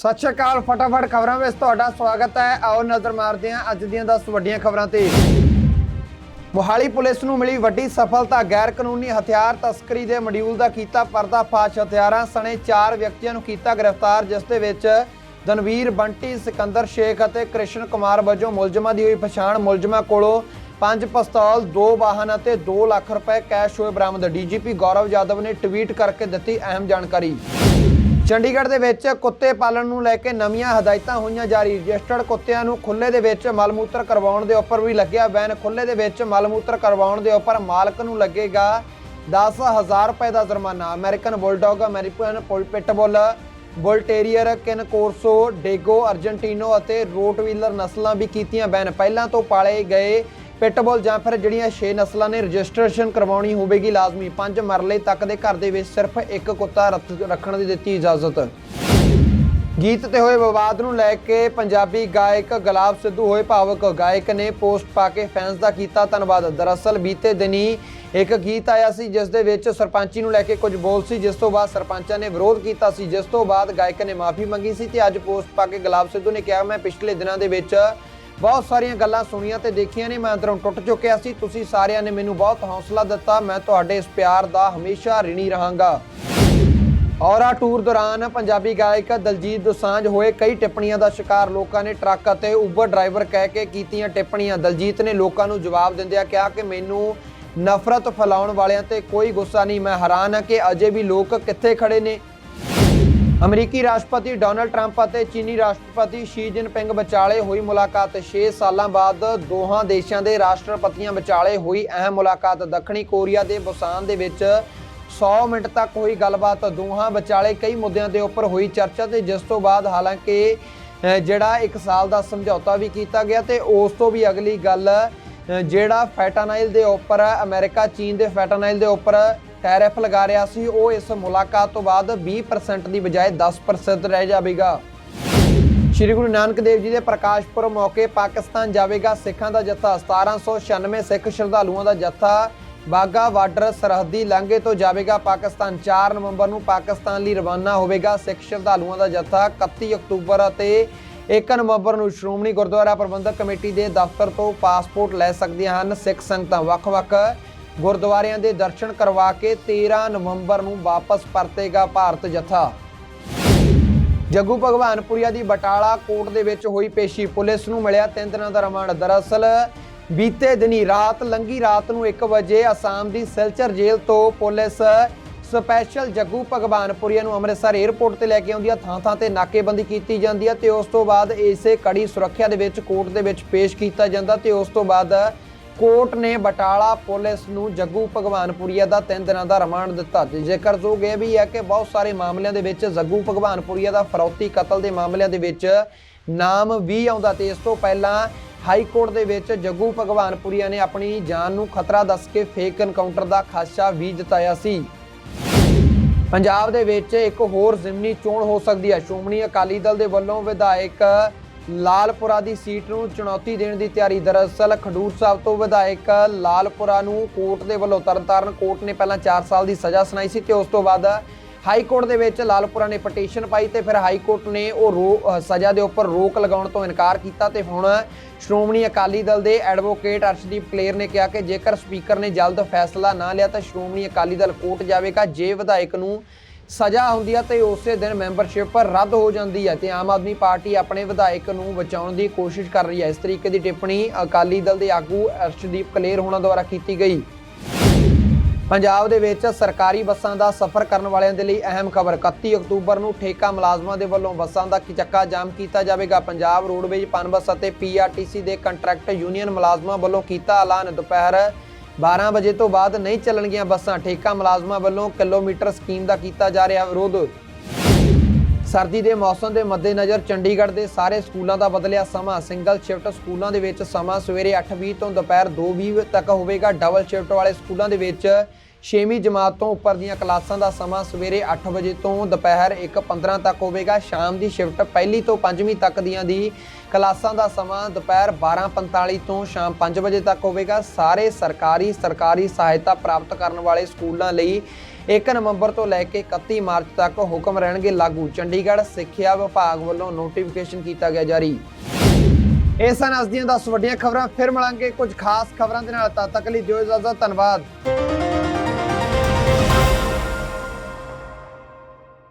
ਸਤਿ ਸ਼੍ਰੀ ਅਕਾਲ, ਫਟਾਫਟ ਖਬਰਾਂ ਵਿੱਚ ਤੁਹਾਡਾ ਸਵਾਗਤ ਹੈ। ਆਓ ਨਜ਼ਰ ਮਾਰਦੇ ਹਾਂ ਅੱਜ ਦੀਆਂ 10 ਵੱਡੀਆਂ ਖਬਰਾਂ ਤੇ। ਮੋਹਾਲੀ ਪੁਲਿਸ ਨੂੰ ਮਿਲੀ ਵੱਡੀ ਸਫਲਤਾ ਗੈਰ ਕਾਨੂੰਨੀ ਹਥਿਆਰ ਤਸਕਰੀ ਦੇ ਮੋਡਿਊਲ ਦਾ ਕੀਤਾ ਪਰਦਾਫਾਸ਼। ਹਥਿਆਰਾਂ ਸਣੇ 4 ਵਿਅਕਤੀਆਂ ਨੂੰ ਕੀਤਾ ਗ੍ਰਿਫਤਾਰ, ਜਿਸ ਦੇ ਵਿੱਚ ਦਨਵੀਰ ਬੰਟੀ, ਸਿਕੰਦਰ ਸ਼ੇਖ ਅਤੇ ਕ੍ਰਿਸ਼ਨ ਕੁਮਾਰ ਵਜੋਂ ਮੁਲਜ਼ਮਾਂ ਦੀ ਹੋਈ ਪਛਾਣ। ਮੁਲਜ਼ਮਾਂ ਕੋਲੋਂ ਪੰਜ ਪਿਸਤੌਲ, ਦੋ ਵਾਹਨ ਅਤੇ 2 ਲੱਖ ਰੁਪਏ ਕੈਸ਼ ਹੋਏ ਬਰਾਮਦ। ਡੀਜੀਪੀ ਗੌਰਵ ਯਾਦਵ ਨੇ ਟਵੀਟ ਕਰਕੇ ਦਿੱਤੀ ਅਹਿਮ ਜਾਣਕਾਰੀ। ਚੰਡੀਗੜ੍ਹ ਦੇ ਵਿੱਚ ਕੁੱਤੇ ਪਾਲਣ ਨੂੰ ਲੈ ਕੇ ਨਵੀਆਂ ਹਦਾਇਤਾਂ ਹੋਈਆਂ ਜਾਰੀ। ਰਜਿਸਟਰਡ ਕੁੱਤਿਆਂ ਨੂੰ ਖੁੱਲੇ ਦੇ ਵਿੱਚ ਮਲਮੂਤਰ ਕਰਵਾਉਣ ਦੇ ਉੱਪਰ ਵੀ ਲੱਗਿਆ ਬੈਨ। ਖੁੱਲੇ ਦੇ ਵਿੱਚ ਮਲਮੂਤਰ ਕਰਵਾਉਣ ਦੇ ਉੱਪਰ ਮਾਲਕ ਨੂੰ ਲੱਗੇਗਾ 10000 ਰੁਪਏ ਦਾ ਜੁਰਮਾਨਾ। American bulldog, American pitbull bull terrier cane corso, dogo, Argentino ਅਤੇ ਰੋਟਵੀਲਰ ਨਸਲਾਂ ਵੀ ਕੀਤੀਆਂ ਬੈਨ। ਪਹਿਲਾਂ ਤੋਂ ਪਾਲੇ ਗਏ ਪਿਟਬੁਲ ਜਾਂ ਫਿਰ ਜਿਹੜੀਆਂ 6 ਨਸਲਾਂ ਨੇ ਰਜਿਸਟ੍ਰੇਸ਼ਨ ਕਰਵਾਉਣੀ ਹੋਵੇਗੀ ਲਾਜ਼ਮੀ, ਪੰਜ ਮਰਲੇ ਤੱਕ ਦੇ ਘਰ ਦੇ ਵਿੱਚ ਸਿਰਫ ਇੱਕ ਕੁੱਤਾ ਰੱਖਣ ਦੀ ਦਿੱਤੀ ਇਜਾਜ਼ਤ। ਗੀਤ ਤੇ ਹੋਏ ਵਿਵਾਦ ਨੂੰ ਲੈ ਕੇ ਪੰਜਾਬੀ ਗਾਇਕ ਗੁਲਾਬ ਸਿੱਧੂ ਹੋਏ ਭਾਵਕ ਗਾਇਕ ਨੇ ਪੋਸਟ ਪਾ ਕੇ ਫੈਨਸ ਦਾ ਕੀਤਾ ਧੰਨਵਾਦ। ਦਰਅਸਲ ਬੀਤੇ ਦਿਨੀ ਇੱਕ ਗੀਤ ਆਇਆ ਸੀ ਜਿਸ ਦੇ ਵਿੱਚ ਸਰਪੰਚੀ ਨੂੰ ਲੈ ਕੇ ਕੁਝ ਬੋਲ ਸੀ, ਜਿਸ ਤੋਂ ਬਾਅਦ ਸਰਪੰਚਾਂ ਨੇ ਵਿਰੋਧ ਕੀਤਾ ਸੀ, ਜਿਸ ਤੋਂ ਬਾਅਦ ਗਾਇਕ ਨੇ ਮਾਫੀ ਮੰਗੀ ਸੀ ਤੇ ਅੱਜ ਪੋਸਟ ਪਾ ਕੇ ਗੁਲਾਬ ਸਿੱਧੂ ਨੇ ਕਿਹਾ, ਮੈਂ ਪਿਛਲੇ ਦਿਨਾਂ ਦੇ ਵਿੱਚ ਬਹੁਤ ਸਾਰੀਆਂ ਗੱਲਾਂ ਸੁਣੀਆਂ ਤੇ ਦੇਖੀਆਂ ਨੇ, ਮੈਂ ਅੰਦਰੋਂ ਟੁੱਟ ਚੁੱਕਿਆ ਸੀ। ਤੁਸੀਂ ਸਾਰਿਆਂ ਨੇ ਮੈਨੂੰ ਬਹੁਤ ਹੌਸਲਾ ਦਿੱਤਾ। ਮੈਂ ਤੁਹਾਡੇ ਇਸ ਪਿਆਰ ਦਾ ਹਮੇਸ਼ਾ ਰਿਣੀ ਰਹਾਂਗਾ। ਔਰਾ ਟੂਰ ਦੌਰਾਨ ਪੰਜਾਬੀ ਗਾਇਕ ਦਲਜੀਤ ਦੋਸਾਂਝ ਹੋਏ ਕਈ ਟਿੱਪਣੀਆਂ ਦਾ ਸ਼ਿਕਾਰ ਲੋਕਾਂ ਨੇ ਟਰੱਕ ਅਤੇ ਉਬਰ ਡਰਾਈਵਰ ਕਹਿ ਕੇ ਕੀਤੀਆਂ ਟਿੱਪਣੀਆਂ। ਦਲਜੀਤ ਨੇ ਲੋਕਾਂ ਨੂੰ ਜਵਾਬ ਦਿੰਦਿਆਂ ਕਿਹਾ ਕਿ ਮੈਨੂੰ ਨਫ਼ਰਤ ਫੈਲਾਉਣ ਵਾਲਿਆਂ ਤੇ ਕੋਈ ਗੁੱਸਾ ਨਹੀਂ। ਮੈਂ ਹੈਰਾਨ ਹਾਂ ਕਿ ਅਜੇ ਵੀ ਲੋਕ ਕਿੱਥੇ ਖੜੇ ਨੇ। ਅਮਰੀਕੀ ਰਾਸ਼ਟਰਪਤੀ ਡੋਨਲਡ ਟਰੰਪ ਅਤੇ ਚੀਨੀ ਰਾਸ਼ਟਰਪਤੀ ਸ਼ੀ ਜਿਨਪਿੰਗ ਵਿਚਾਲੇ ਹੋਈ ਮੁਲਾਕਾਤ। 6 ਸਾਲਾਂ ਬਾਅਦ ਦੋਹਾਂ ਦੇਸ਼ਾਂ ਦੇ ਰਾਸ਼ਟਰਪਤੀਆਂ ਵਿਚਾਲੇ ਹੋਈ ਅਹਿਮ ਮੁਲਾਕਾਤ। ਦੱਖਣੀ ਕੋਰੀਆ ਦੇ ਬੁਸਾਨ ਦੇ ਵਿੱਚ 100 ਮਿੰਟ ਤੱਕ ਹੋਈ ਗੱਲਬਾਤ। ਦੋਹਾਂ ਵਿਚਾਲੇ ਕਈ ਮੁੱਦਿਆਂ ਦੇ ਉੱਪਰ ਹੋਈ ਚਰਚਾ ਤੇ ਜਿਸ ਤੋਂ ਬਾਅਦ ਹਾਲਾਂਕਿ ਜਿਹੜਾ 1 ਸਾਲ ਦਾ ਸਮਝੌਤਾ ਵੀ ਕੀਤਾ ਗਿਆ ਤੇ ਉਸ ਤੋਂ ਵੀ ਅਗਲੀ ਗੱਲ ਜਿਹੜਾ ਫੈਟਾਨਾਈਲ ਦੇ ਉੱਪਰ ਅਮਰੀਕਾ ਚੀਨ ਦੇ ਫੈਟਾਨਾਈਲ ਦੇ ਉੱਪਰ ਟੈਰਿਫ ਲਗਾ ਰਿਹਾ ਸੀ, ਉਹ ਇਸ ਮੁਲਾਕਾਤ ਤੋਂ ਬਾਅਦ 20% ਦੀ ਬਜਾਏ 10% ਰਹਿ ਜਾਵੇਗਾ। ਸ਼੍ਰੀ ਗੁਰੂ ਨਾਨਕ ਦੇਵ ਜੀ ਦੇ ਪ੍ਰਕਾਸ਼ ਪੁਰਬ ਮੌਕੇ ਪਾਕਿਸਤਾਨ ਜਾਵੇਗਾ ਸਿੱਖਾਂ ਦਾ ਜੱਥਾ 1796 ਸਿੱਖ ਸ਼ਰਧਾਲੂਆਂ ਦਾ ਜੱਥਾ। ਬਾਗਾ ਬਾਰਡਰ ਸਰਹੱਦੀ ਲਾਂਘੇ ਤੋਂ ਜਾਵੇਗਾ ਪਾਕਿਸਤਾਨ 4 ਨਵੰਬਰ ਨੂੰ ਪਾਕਿਸਤਾਨ ਲਈ ਰਵਾਨਾ ਹੋਵੇਗਾ ਸਿੱਖ ਸ਼ਰਧਾਲੂਆਂ ਦਾ ਜੱਥਾ। 31 ਅਕਤੂਬਰ ਅਤੇ 1 ਨਵੰਬਰ ਨੂੰ ਸ਼੍ਰੋਮਣੀ ਗੁਰਦੁਆਰਾ ਪ੍ਰਬੰਧਕ ਕਮੇਟੀ ਦੇ ਦਫ਼ਤਰ ਤੋਂ ਪਾਸਪੋਰਟ ਲੈ ਸਕਦੀਆਂ ਹਨ ਸਿੱਖ ਸੰਗਤਾਂ। ਵੱਖ-ਵੱਖ ਗੁਰਦੁਆਰਿਆਂ ਦੇ ਦਰਸ਼ਨ ਕਰਵਾ ਕੇ 13 ਨਵੰਬਰ ਨੂੰ ਵਾਪਸ ਪਰਤੇਗਾ ਭਾਰਤ ਜਥਾ। ਜੱਗੂ ਭਗਵਾਨਪੁਰੀਆ ਦੀ ਬਟਾਲਾ ਕੋਰਟ ਦੇ ਵਿੱਚ ਹੋਈ ਪੇਸ਼ੀ ਪੁਲਿਸ ਨੂੰ ਮਿਲਿਆ ਤਿੰਨ ਦਿਨਾਂ ਦਾ ਰਿਮਾਂਡ। ਦਰਅਸਲ ਬੀਤੇ ਦਿਨੀ ਰਾਤ ਲੰਗੀ ਰਾਤ ਨੂੰ 1 ਵਜੇ ਅਸਾਮ ਦੀ ਸਿਲਚਰ ਜੇਲ੍ਹ ਤੋਂ ਪੁਲਿਸ ਸਪੈਸ਼ਲ ਜੱਗੂ ਭਗਵਾਨਪੁਰੀਆ ਨੂੰ ਅੰਮ੍ਰਿਤਸਰ 에ਅਰਪੋਰਟ ਤੇ ਲੈ ਕੇ ਆਉਂਦੀ ਆ। ਥਾਂ ਥਾਂ ਤੇ ਨਾਕੇਬੰਦੀ ਕੀਤੀ ਜਾਂਦੀ ਆ ਤੇ ਉਸ ਤੋਂ ਬਾਅਦ ਇਸੇ ਕੜੀ ਸੁਰੱਖਿਆ ਦੇ ਵਿੱਚ ਕੋਰਟ ਦੇ ਵਿੱਚ ਪੇਸ਼ ਕੀਤਾ ਜਾਂਦਾ ਤੇ ਉਸ ਤੋਂ ਬਾਅਦ ਕੋਰਟ ਨੇ ਬਟਾਲਾ ਪੁਲਿਸ ਨੂੰ ਜੱਗੂ ਭਗਵਾਨਪੁਰੀਆ ਦਾ 3 ਦਿਨਾਂ ਦਾ ਰਿਮਾਂਡ ਦਿੱਤਾ ਤੇ ਜ਼ਿਕਰਯੋਗ ਇਹ ਵੀ ਹੈ ਕਿ ਬਹੁਤ ਸਾਰੇ ਮਾਮਲਿਆਂ ਦੇ ਵਿੱਚ ਜੱਗੂ ਭਗਵਾਨਪੁਰੀਆ ਦਾ ਫਰੌਤੀ ਕਤਲ ਦੇ ਮਾਮਲਿਆਂ ਦੇ ਵਿੱਚ ਨਾਮ ਵੀ ਆਉਂਦਾ ਤੇ ਇਸ ਤੋਂ ਪਹਿਲਾਂ ਹਾਈ ਕੋਰਟ ਦੇ ਵਿੱਚ ਜੱਗੂ ਭਗਵਾਨਪੁਰੀਆ ਨੇ ਆਪਣੀ ਜਾਨ ਨੂੰ ਖਤਰਾ ਦੱਸ ਕੇ ਫੇਕ ਐਨਕਾਊਂਟਰ ਦਾ ਖਾਸ਼ਾ ਵੀ ਜਤਾਇਆ ਸੀ। ਪੰਜਾਬ ਦੇ ਵਿੱਚ ਇੱਕ ਹੋਰ ਜ਼ਿਮਨੀ ਚੋਣ ਹੋ ਸਕਦੀ ਹੈ। ਸ਼੍ਰੋਮਣੀ ਅਕਾਲੀ ਦਲ ਦੇ ਵੱਲੋਂ ਵਿਧਾਇਕ ਲਾਲਪੁਰਾ ਦੀ ਸੀਟ ਨੂੰ ਚੁਣੌਤੀ ਦੇਣ ਦੀ ਤਿਆਰੀ। ਦਰਅਸਲ ਖਡੂਰ ਸਾਹਿਬ ਤੋਂ ਵਿਧਾਇਕ ਲਾਲਪੁਰਾ ਨੂੰ ਕੋਰਟ ਦੇ ਵੱਲੋਂ ਤਰਨਤਾਰਨ ਕੋਰਟ ਨੇ ਪਹਿਲਾਂ 4 ਸਾਲ ਦੀ ਸਜ਼ਾ ਸੁਣਾਈ ਸੀ ਤੇ ਉਸ ਤੋਂ ਬਾਅਦ ਹਾਈ ਕੋਰਟ ਦੇ ਵਿੱਚ ਲਾਲਪੁਰਾ ਨੇ ਪਟੀਸ਼ਨ ਪਾਈ ਤੇ ਫਿਰ ਹਾਈ ਕੋਰਟ ਨੇ ਉਹ ਰੋ- ਸਜ਼ਾ ਦੇ ਉੱਪਰ ਰੋਕ ਲਗਾਉਣ ਤੋਂ ਇਨਕਾਰ ਕੀਤਾ ਤੇ ਹੁਣ ਸ਼੍ਰੋਮਣੀ ਅਕਾਲੀ ਦਲ ਦੇ ਐਡਵੋਕੇਟ ਅਰਸ਼ਦੀਪ ਕਲੇਰ ਨੇ ਕਿਹਾ ਕਿ ਜੇਕਰ ਸਪੀਕਰ ਨੇ ਜਲਦ ਫੈਸਲਾ ਨਾ ਲਿਆ ਤਾਂ ਸ਼੍ਰੋਮਣੀ ਅਕਾਲੀ ਦਲ ਕੋਰਟ ਜਾਵੇਗਾ। ਜੇ ਵਿਧਾਇਕ ਨੂੰ ਸਜ਼ਾ ਹੁੰਦੀ ਹੈ ਤੇ ਉਸੇ ਦਿਨ ਮੈਂਬਰਸ਼ਿਪ ਰੱਦ ਹੋ ਜਾਂਦੀ ਹੈ ਤੇ ਆਮ ਆਦਮੀ ਪਾਰਟੀ ਆਪਣੇ ਵਿਧਾਇਕ ਨੂੰ ਬਚਾਉਣ ਦੀ ਕੋਸ਼ਿਸ਼ ਕਰ ਰਹੀ ਹੈ ਇਸ ਤਰੀਕੇ ਦੀ ਟਿੱਪਣੀ ਅਕਾਲੀ ਦਲ ਦੇ ਆਗੂ ਅਰਸ਼ਦੀਪ ਕਲੇਰ ਹੋਣਾ ਦੁਆਰਾ ਕੀਤੀ ਗਈ। ਪੰਜਾਬ ਦੇ ਵਿੱਚ ਸਰਕਾਰੀ ਬੱਸਾਂ ਦਾ ਸਫ਼ਰ ਕਰਨ ਵਾਲਿਆਂ ਦੇ ਲਈ ਅਹਿਮ ਖਬਰ। 31 ਅਕਤੂਬਰ ਨੂੰ ਠੇਕਾ ਮੁਲਾਜ਼ਮਾਂ ਦੇ ਵੱਲੋਂ ਬੱਸਾਂ ਦਾ ਚੱਕਾ ਜਾਮ ਕੀਤਾ ਜਾਵੇਗਾ। ਪੰਜਾਬ ਰੋਡਵੇਜ਼ ਪਨਬੱਸ ਅਤੇ ਪੀਆਰਟੀਸੀ ਦੇ ਕੰਟਰੈਕਟ ਯੂਨੀਅਨ ਮੁਲਾਜ਼ਮਾਂ ਵੱਲੋਂ ਕੀਤਾ ਐਲਾਨ। ਦੁਪਹਿਰ 12 ਵਜੇ ਤੋਂ ਬਾਅਦ ਨਹੀਂ ਚੱਲਣਗੀਆਂ ਬੱਸਾਂ। ਠੇਕਾ ਮੁਲਾਜ਼ਮਾਂ ਵੱਲੋਂ ਕਿਲੋਮੀਟਰ ਸਕੀਮ ਦਾ ਕੀਤਾ ਜਾ ਰਿਹਾ ਵਿਰੋਧ। ਸਰਦੀ ਦੇ ਮੌਸਮ ਦੇ ਮੱਦੇਨਜ਼ਰ ਚੰਡੀਗੜ੍ਹ ਦੇ ਸਾਰੇ ਸਕੂਲਾਂ ਦਾ ਬਦਲਿਆ ਸਮਾਂ। ਸਿੰਗਲ ਸ਼ਿਫਟ ਸਕੂਲਾਂ ਦੇ ਵਿੱਚ ਸਮਾਂ ਸਵੇਰੇ 8:20 ਤੋਂ ਦੁਪਹਿਰ 2:20 ਤੱਕ ਹੋਵੇਗਾ। ਡਬਲ ਸ਼ਿਫਟ ਵਾਲੇ ਸਕੂਲਾਂ ਦੇ ਵਿੱਚ 6ਵੀਂ ਜਮਾਤ ਤੋਂ ਉੱਪਰ ਦੀਆਂ ਕਲਾਸਾਂ ਦਾ ਸਮਾਂ ਸਵੇਰੇ 8 ਵਜੇ ਤੋਂ ਦੁਪਹਿਰ 1:15 ਤੱਕ ਹੋਵੇਗਾ। ਸ਼ਾਮ ਦੀ ਸ਼ਿਫਟ ਪਹਿਲੀ ਤੋਂ 5ਵੀਂ ਤੱਕ ਦੀਆਂ ਦੀ ਕਲਾਸਾਂ ਦਾ ਸਮਾਂ ਦੁਪਹਿਰ 12:45 ਤੋਂ ਸ਼ਾਮ 5 ਵਜੇ ਤੱਕ ਹੋਵੇਗਾ। ਸਾਰੇ ਸਰਕਾਰੀ ਸਰਕਾਰੀ ਸਹਾਇਤਾ ਪ੍ਰਾਪਤ ਕਰਨ ਵਾਲੇ ਸਕੂਲਾਂ ਲਈ 1 ਨਵੰਬਰ ਤੋਂ ਲੈ ਕੇ 31 ਮਾਰਚ ਤੱਕ ਹੁਕਮ ਰਹਿਣਗੇ ਲਾਗੂ। ਚੰਡੀਗੜ੍ਹ ਸਿੱਖਿਆ ਵਿਭਾਗ ਵੱਲੋਂ ਨੋਟੀਫਿਕੇਸ਼ਨ ਕੀਤਾ ਗਿਆ ਜਾਰੀ। ਇਹ ਸਨ ਅੱਜ ਦੀਆਂ 10 ਵੱਡੀਆਂ ਖਬਰਾਂ। ਫਿਰ ਮਿਲਾਂਗੇ ਕੁਝ ਖਾਸ ਖਬਰਾਂ ਦੇ ਨਾਲ। ਤਦ ਤੱਕ ਲਈ ਦਿਓ ਇਜਾਜ਼ਤ। ਧੰਨਵਾਦ।